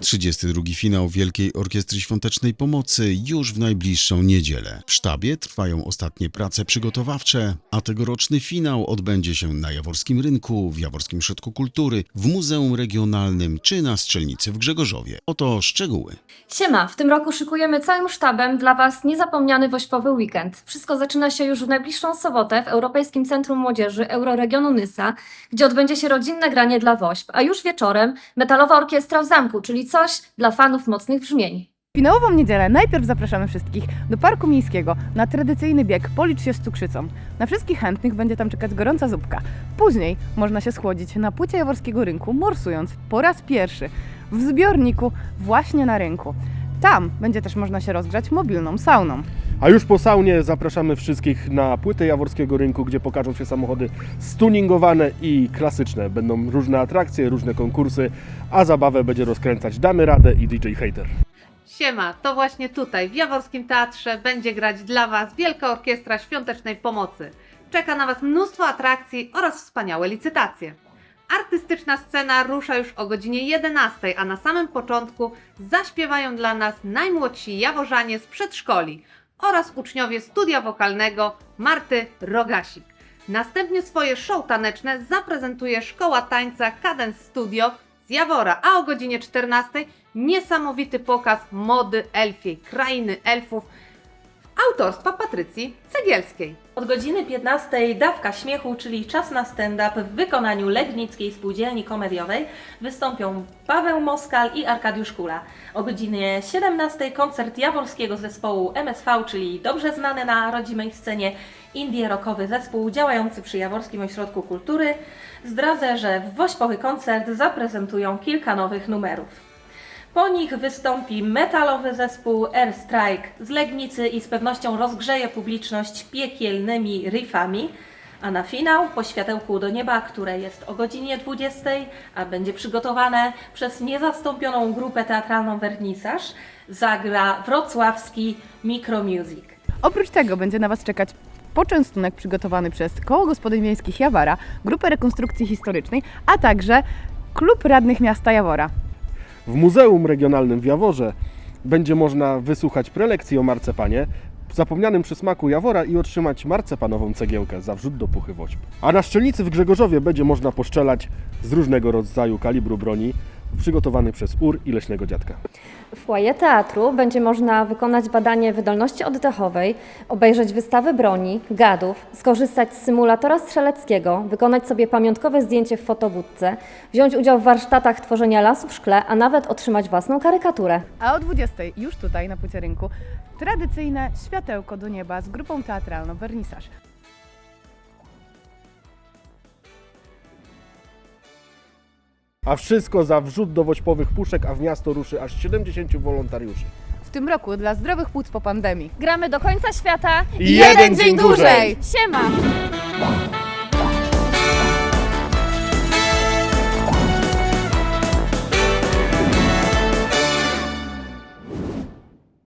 32. finał Wielkiej Orkiestry Świątecznej Pomocy już w najbliższą niedzielę. W sztabie trwają ostatnie prace przygotowawcze, a tegoroczny finał odbędzie się na Jaworskim Rynku, w Jaworskim Ośrodku Kultury, w Muzeum Regionalnym czy na Strzelnicy w Grzegorzowie. Oto szczegóły. Siema, w tym roku szykujemy całym sztabem dla Was niezapomniany wośpowy weekend. Wszystko zaczyna się już w najbliższą sobotę w Europejskim Centrum Młodzieży Euroregionu Nysa, gdzie odbędzie się rodzinne granie dla wośp, a już wieczorem metalowa orkiestra w zamku, czyli coś dla fanów mocnych brzmień. Finałową niedzielę najpierw zapraszamy wszystkich do Parku Miejskiego na tradycyjny bieg Policz się z cukrzycą. Na wszystkich chętnych będzie tam czekać gorąca zupka. Później można się schłodzić na płycie Jaworskiego Rynku, morsując po raz pierwszy w zbiorniku właśnie na rynku. Tam będzie też można się rozgrzać mobilną sauną. A już po saunie zapraszamy wszystkich na płytę Jaworskiego Rynku, gdzie pokażą się samochody stuningowane i klasyczne. Będą różne atrakcje, różne konkursy, a zabawę będzie rozkręcać Damy Radę i DJ Hater. Siema, to właśnie tutaj, w Jaworskim Teatrze, będzie grać dla Was Wielka Orkiestra Świątecznej Pomocy. Czeka na Was mnóstwo atrakcji oraz wspaniałe licytacje. Artystyczna scena rusza już o godzinie 11, a na samym początku zaśpiewają dla nas najmłodsi jaworzanie z przedszkoli oraz uczniowie studia wokalnego Marty Rogasik. Następnie swoje show taneczne zaprezentuje Szkoła Tańca Cadence Studio z Jawora, a o godzinie 14 niesamowity pokaz mody elfiej, krainy elfów autorstwa Patrycji Cegielskiej. Od godziny 15 dawka śmiechu, czyli czas na stand-up w wykonaniu Legnickiej Spółdzielni Komediowej wystąpią Paweł Moskal i Arkadiusz Kula. O godzinie 17 koncert jaworskiego zespołu MSV, czyli dobrze znany na rodzimej scenie indie rockowy zespół działający przy Jaworskim Ośrodku Kultury. Zdradzę, że w Wośpowy koncert zaprezentują kilka nowych numerów. Po nich wystąpi metalowy zespół Air Strike z Legnicy i z pewnością rozgrzeje publiczność piekielnymi riffami. A na finał, po światełku do nieba, które jest o godzinie 20, a będzie przygotowane przez niezastąpioną grupę teatralną Wernisaż, zagra wrocławski Micromusic. Oprócz tego będzie na Was czekać poczęstunek przygotowany przez Koło Gospodyń Miejskich Jawara, Grupę Rekonstrukcji Historycznej, a także Klub Radnych Miasta Jawora. W Muzeum Regionalnym w Jaworze będzie można wysłuchać prelekcji o marcepanie, zapomnianym przysmaku Jawora i otrzymać marcepanową cegiełkę za wrzut do puchy woźb. A na Szczelnicy w Grzegorzowie będzie można poszczelać z różnego rodzaju kalibru broni, przygotowany przez UR i Leśnego Dziadka. W foyer teatru będzie można wykonać badanie wydolności oddechowej, obejrzeć wystawy broni, gadów, skorzystać z symulatora strzeleckiego, wykonać sobie pamiątkowe zdjęcie w fotobudce, wziąć udział w warsztatach tworzenia lasu w szkle, a nawet otrzymać własną karykaturę. A o 20 już tutaj na płycie rynku tradycyjne światełko do nieba z grupą teatralną Wernisaż. A wszystko za wrzut do woźpowych puszek, a w miasto ruszy aż 70 wolontariuszy. W tym roku dla zdrowych płuc po pandemii. Gramy do końca świata I jeden dzień dłużej! Siema!